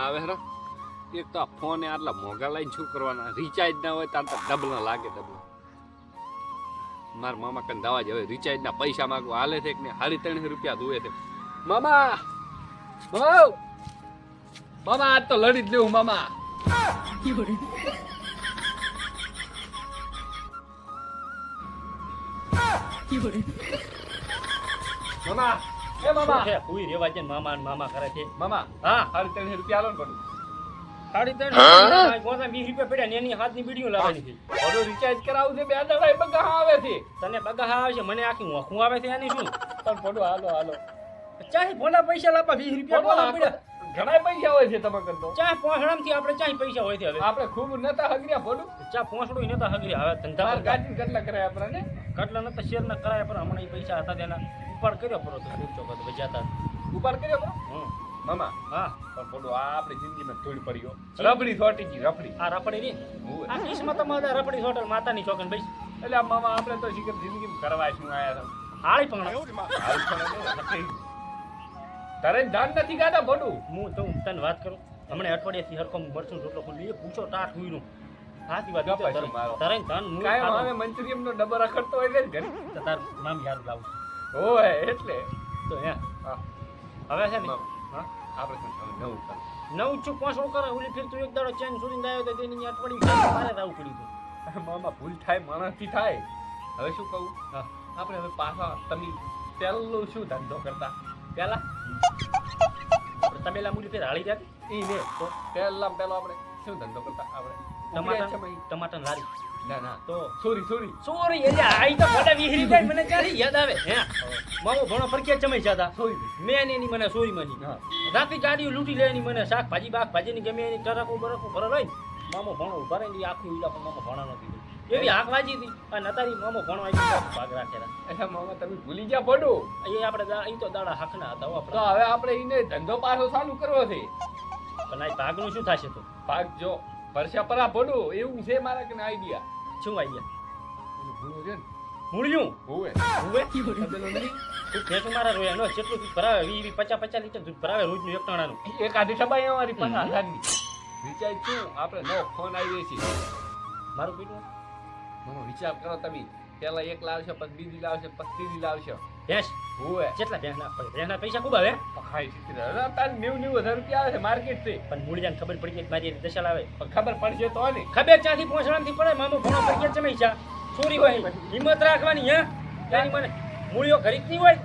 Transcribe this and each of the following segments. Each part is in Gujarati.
આવે હે એક તો આ ફોન આટલા મોંઘા લઈને શું કરવાના? રિચાર્જ ના હોય તાર તો ડબલ લાગે મારા મામા કન દવા જ હવે પૈસા માંગવા. હાલે છે ને સાડી ત્રણસો રૂપિયા દુએ છે. મામા! બહુ! મામા, આજ તો લડી જ લેવું, મામા. મામા. એ મામા. છે? હુઈ રેવા છે મામા ને મામા કરે છે. મામા હા. સાડી ત્રણસો રૂપિયા આલો ને પણ સાડી ત્રણ ગોસા વીસ રૂપિયા પડ્યા ને એની હાથની બીડીઓ લાવવાની છે. બધું રિચાર્જ કરાવું છે બે દાડા બગા આવે છે. તને બગા આવે છે મને આખી ઓખું આવે છે એની શું? પણ પડો હાલો હાલો. ચાહે ભોલા પૈસા લાપા વીસ રૂપિયા ભોલા પડ્યા. ઘણા પૈસા હોય છે તમે કરતો. ચાહે પોસડામથી આપણે ચાહે પૈસા હોય છે હવે. આપણે ખૂબ નતા હગર્યા પડું ચા પોસડું નતા હગરી હવે ધંધા માર કેટલા કરાય આપણને? કટલા નતા શેર ના કરાય પણ હમણાં એ પૈસા હતા તેના. ઉપાડ કર્યો પરો તો સૂર ચોકત વજાતા ઉપાડ કર્યો પરો હમ. મામા હા. પણ બોલો આ આપણી જિંદગીમાં થોડી પડ્યો રબડી થોટી ગઈ રબડી. આ રફડી ની. આ કિસ્મતમાં રફડી હોટલ માતાની ચોકન ભાઈ. એટલે આ મામા આપણે તો શીખર જિંદગીમાં કરવા શું આયા હાળી પણ. તારે જાણ નથી ગાતા પડું હું તો તને વાત કરું. હમણાં અઠવાડિયાથી હરખો મરચું રોટલો ખુલ્લી પૂછો ટાટ હુઈનું. સાચી વાત છે મારો. તરે તન હું કાયમ ખાતો. મંચુરિયમ નો ડબ્બો રખડતો હોય છે ને ઘરે. તો તાર નામ યાદ લાવું. હોય એટલે. તો હે હા. હવે છે ને હા? આપણે નવું નવું છું નવ ચૂક પાંચસો કરે ઓલી ફિર તું એક દાડો ચેન સુધી આવ્યો તો તેની અઠવાડિયું મારે રાવું પડ્યું હતું મામા ભૂલ થાય માણસથી થાય. હવે શું કહું? હા. આપણે હવે પાછા તમે પહેલું શું ધંધો કરતા? પહેલા? આપણે તબેલા મૂલી ફેર હાળી જાય એ ને. તો પહેલા પહેલો આપણે શું ધંધો કરતા? આપણે ટમાટર છે ટમાટર લારી. ના ના. તો સોરી સોરી. સોરી એટલે આઈ તો ફોટા વિહરી જાય મને ક્યાંથી યાદ આવે? હે? મામો ભણો ફરક્યા ચમાઈ જતા. સોરી મેં એની મને સોરી મની. હા. રાતી ગાડીઓ લૂંટી લે એની મને શાકભાજી બાકભાજીની ગમે એની ટરકો બરકો ભરો હોય મામો ભણો ઊભા રહી આખું ઈલા પણ મામો ભણા નથી એવી હાક વાજી હતી. અને અતારી મામો ઘણો આવી ભાગ રાખેલા. એટલે મામા તમે ભૂલી ગયા પડો. એ આપણે અહીં તો દાડા હાકના હતા હો તો હવે આપણે એને ધંધો પાછો ચાલુ કરવો છે. પણ આ ભાગનું શું થશે તો? ભાગ જો. પરસા પરા પડો એવું છે મારા કે આઈડિયા શું આઈડિયા ગયા ભૂલો છે ને? મૂળ્યું હોવે. હુવે? તું ભેંસો મારા રોયા નો જેટલું દૂધ ભરાવે વી વી પચાસ પચાસ લીટર દૂધ ભરાવે રોજનું એક ટાણાનું એક આધી સબાઈ અમારી પાસે હજારની વિચાર શું? આપણે નવો ફોન આવી છે. મારું પીટું? મામા વિચાર કરો તમે. પેલા એક લાવશે પછી બીજી લાવશે પછી ત્રીજી લાવશો. ભેંસ? હોવે કેટલા ભેંસના પડે ભેંસના પૈસા ખૂબ આવે હાઈ તાર નેવું નેવું હજાર રૂપિયા આવે છે માર્કેટથી. પણ મૂળિયાને ખબર પડી ગઈ કે મારી દશાલ આવે પણ ખબર પડશે તો ને. ખબર ચાથી પહોંચવાથી પડે? મામો ભણો પર છે ચમાઈ જા ચોરી હોય. હિંમત રાખવાની હે? તારી મને મૂળિયો ખરીદ નહીં હોય?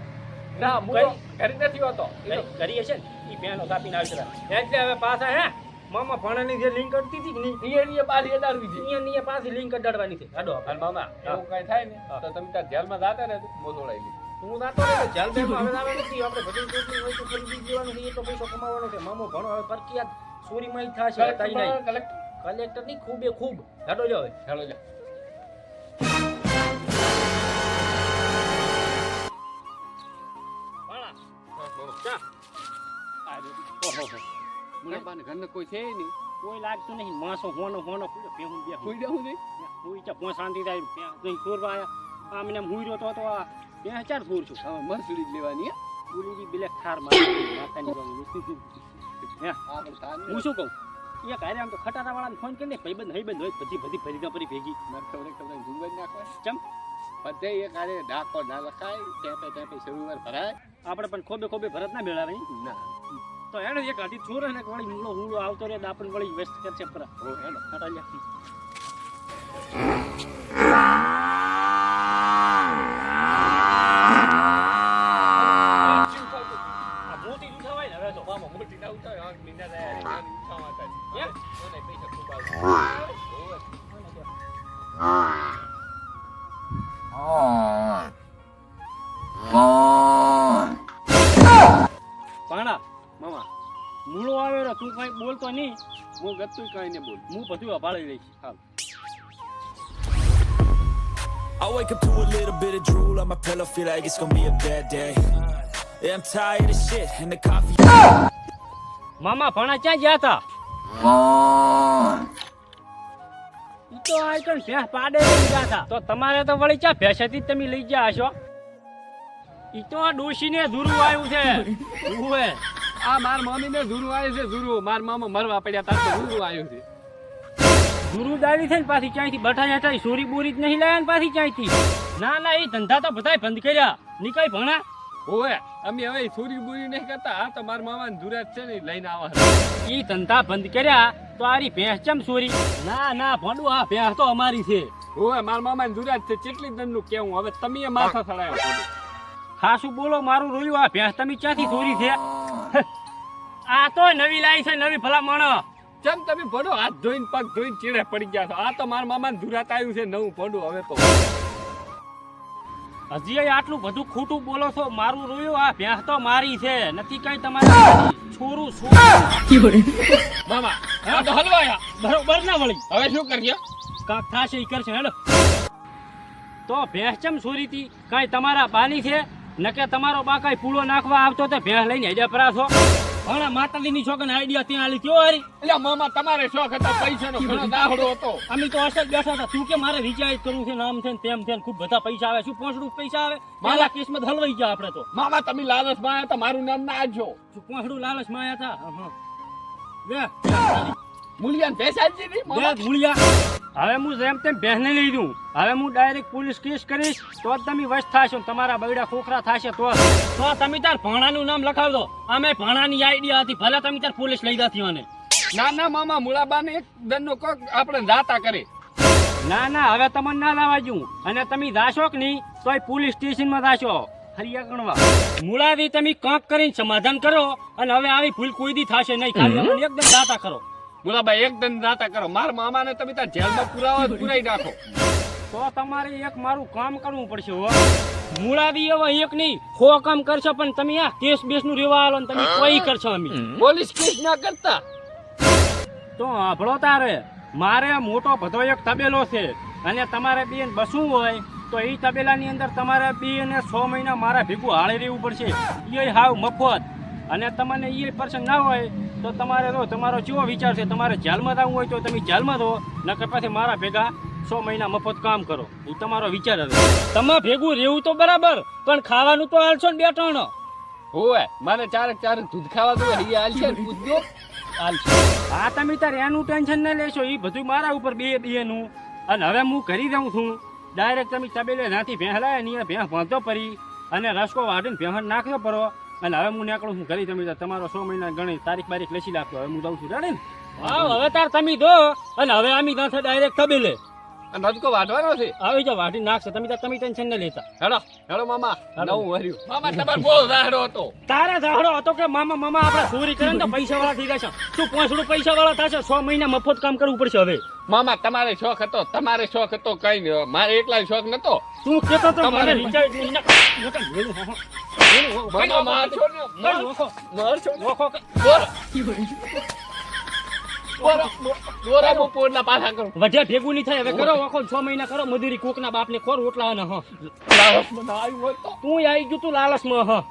ના મૂળિયો ખરીદ નથી હોતો. કરી- કરીએ છે ને? એ પેનો કાપીને આવશે એટલે હવે પાછા હે? મામા ભણાની જે લિંક કરતી હતી ને એ પાછી અડાડવી છે. અહીંયા ને પાછી લિંક અડાડવાની છે. આડો અને મામા એવું કઈ થાય ને તો તમે ત્યાં જેલમાં જાતા ને તો મોસોડાઈ લી તું નાતો રહે જેલ બેમાં હવે આવે નથી આપણે ભજન કોટની હોય તો ખરીદી દેવાનું છે એટલો પૈસો કમાવાનો છે. મામો ભણો હવે પરકિયાત ચોરીમાં ઈ થશે તાઈ નહીં. કલેક્ટર કલેક્ટરની ખૂબે ખૂબ. હેડો જો હવે. હેલો જા ભાણા ચા મુલાબાને ઘરને કોઈ છે નહીં. કોઈ લાગતું નહીં. માસો હોનો હોનો પૂરો બે કોઈ જવું નહીં કોઈ ચા પોસ શાંતિ થાય ચોરવા આયા. આમ ને હુઈ રહ્યો તો તો આ ત્યાં ચાર ચોર છું. હવે મરસડી જ લેવાની હે. ગુરુજી બિલેક મારી માતાની હે શું કહું? એ કારે આમ તો ખટારા વાળાને ફોન કરીને ભાઈબંધ ભાઈબંધ હોય બધી બધી ફરી ફરી ભેગી. મારે ખબર ખબર ઝુંબજ નાખવા ચમ? બધે એક ડાકો ના લખાય ટેપે ટેપે શરૂવાર ભરાય. આપણે પણ ખોબે ખોબે ભરત ના મેળાવે ના. તો એને એક આધી ચોર ને વળી હુમલો હુમલો આવતો રહે આપણને વળી વેસ્ટ કરશે પરા. ઓ હેલો પાણા મામા મૂળો આવે રે તું કઈ બોલતો નહીં હું ગતું કઈ ને બોલ હું બધું અભાળી લઈશ હાલ I wake up to a little bit of drool on my pillow, feel like it's gonna be a bad day. Yeah, I'm tired of shit, and the coffee. મામા ભણા ક્યાં ગયા હતા? તો આ કણ ભેંસ પાડે લઈ ગયા હતા. તો તમારે તો વળી ક્યાં ભેંસેથી તમે લઈ ગયા હશો? ઈ તો ડોશીને ધૂરું આવ્યું છે. ઉવે. આ માર મમ્મીને ધુરું આવ્યું છે ધુરું. માર મામા મરવા પડ્યા તાર ધુરું આવ્યું છે. ધૂરું દાડી ને પાછી ક્યાંયથી? બઠા હેઠા સોરી બોરી જ નહીં લાયા ને પાછી ક્યાંયથી? ના ના એ ધંધા તો બધાય બંધ કર્યા. નીકળી ભણા. ઓવે અમે હવે છોરી બુરી નહીં કરતા. આ તો માર મામા ધુરાજ છે ને લઈને આવા ઈ ધંધા બંધ કર્યા તો આરી ભેંસ ચમ છોરી ના ના ભંડુ આ ભેંસ તો અમારી છે. ઓવે માર મામા ધુરાજ છે કેટલી દનનું કેવું હવે તમે માથા ચડાયો ખાસું બોલો મારું રોયું આ ભેંસ તમે ક્યાંથી ચોરી છે? આ તો નવી લાવી છે નવી ભલામણ. ચમ તમે ભડો હાથ ધોઈને પગ ધોઈને ચીડે પડી ગયા છો. આ તો માર મામા ધુરાત આવ્યું છે નવું ભડું હવે તો. હજી આટલું બધું ખોટું બોલો છો મારું રોયું આ ભેંસ તો મારી છે નથી કઈ તમારે છોરું છોરું. મામા હલવાયા બરોબર ના વળી? હવે શું કરીએ? કાક થાશે ઈ કરશે હેડો. તો ભેંસ ચમ છોરી હતી? કાંઈ તમારા બાની છે? નકે તમારો બા કાંઈ પૂળો નાખવા આવતો તો ભેંસ લઈને હેડ્યા પરા છો? ઘણા માતાજીની છોકરાને આઈડિયા ત્યાં આલી. કયો હારી? એટલે મામા તમારે શોખ હતો પૈસાનો ઘણો દાહડો હતો. અમે તો અસર બેઠા હતા. તું કે મારે રિચાર્જ કરવું છે નામ છે ને તેમ છે ને ખૂબ બધા પૈસા આવે. શું પાંચડું પૈસા આવે? મારા કેસમાં હલવાઈ ગયા આપણે તો. મામા તમે લાલચમાં આવ્યા હતા મારું નામ ના આજો પાંચડું લાલચમાં આયા હતા? હં, હં. પૈસા મૂલ્યાન ભેસાજી મૂળિયા. હવે હું જેમ તેમ બહેને લઈ દઉં હવે હું ડાયરેક્ટ પોલીસ કેસ કરીશ તો જ તમે વશ થાશો તમારા બગડા ખોખરા થશે તો તો તમે તાર ભાણાનું નામ લખાવી દો અમે ભાણાની આઈડિયા હતી ભલે તમે તાર પોલીસ લઈ જતી મને ના. ના મામા મુળાબાને એક દંડનો કોક આપણે જાતા કરે. ના ના હવે તમને ના લાવા જઉં અને તમે જાશો કે નહીં તો પોલીસ સ્ટેશનમાં જાશો. હરિયા ગણવા. મુળાથી તમે કાંક કરીને સમાધાન કરો અને હવે આવી ભૂલ કોઈ દી થશે નહીં. ખાલી એકદમ જાતા કરો. મુળાબા એક દન જાતા કરો. માર મામાને તમે ત્યાં જેલમાં પુરાવા પુરાઈ નાખો. તો તમારે એક મારું કામ કરવું પડશે હો. મુળાદી એવા એક નહીં. હો કામ કરશો પણ તમે આ કેસ બેસનું રેવા આલો ને તમે કોઈ કરશો અમે. પોલીસ કેસ ના કરતા. તો સાંભળો તારે. મારે મોટો બધો એક તબેલો છે અને તમારે બેન બસવું હોય તો એ તબેલાની અંદર તમારે બેને છ મહિના મારા ભેગું હાળી રહેવું પડશે. એ હાવ મફત. અને તમને એ પર્સન ના હોય તો તમારે તો તમારો કેવો વિચાર છે? તમારે જેલમાં જવું હોય તો તમે જેલમાં રહો નકર પછી મારા ભેગા સો મહિના મફત કામ કરો. એ તમારો વિચાર હવે તમે ભેગું રહેવું તો બરાબર પણ ખાવાનું તો હાલશો ને બે ત્રણ. હોવે મને ચારક ચારક દૂધ ખાવા તો હૈયા હાલશે ને પૂછજો. હા તમે તાર એનું ટેન્શન ન લેશો એ બધું મારા ઉપર બે બેનું. અને હવે હું કરી દઉં છું. ડાયરેક્ટ તમે તબેલે નાથી ભેંસ લાયા ને અહીંયા ભેંસ બાંધો પરી અને રસકો વાઢીને ભેંસ નાખ્યો પરો. અને હવે હું નીકળું છું ઘરે તમે તમારો સો મહિના ગણી તારીખ બારીખ લસી લાગતો હવે હું જાઉં છું. રેડી ને? હા, હવે તાર તમે દો અને હવે આમી ડાયરેક્ટ તબેલે. અને રજકો વાઢવાનો છે આવી જાઓ વાટી નાખશે તમે તો તમે ટેન્શન ન લેતા હેડો હેડો મામા નવું વર્યું મામા તમારે બહુ ઝાડો હતો તારે ઝાડો હતો કે મામા મામા આપણે ચોરી કરે ને તો પૈસા વાળા થઈ જશે તું પાંચડું પૈસા વાળા થશે સો મહિના મફત કામ કરવું પડશે હવે મામા તમારે શોખ હતો તમારે શોખ હતો કઈ નહીં મારે એકલા શોખ નતો તું કેતો તો મને વિચાર મામા માર છો માર- નોખો, ને. વધ્યા ભેગું નહીં થાય હવે કરો વખો છ મહિના કરો મજૂરી કોકના બાપને ખોર ઓટલા અને હા. ના આવ્યું હોય તો. તું આવી ગયું તું લાલચમાં હા.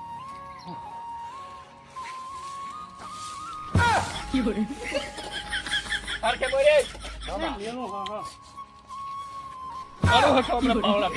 પાવડા.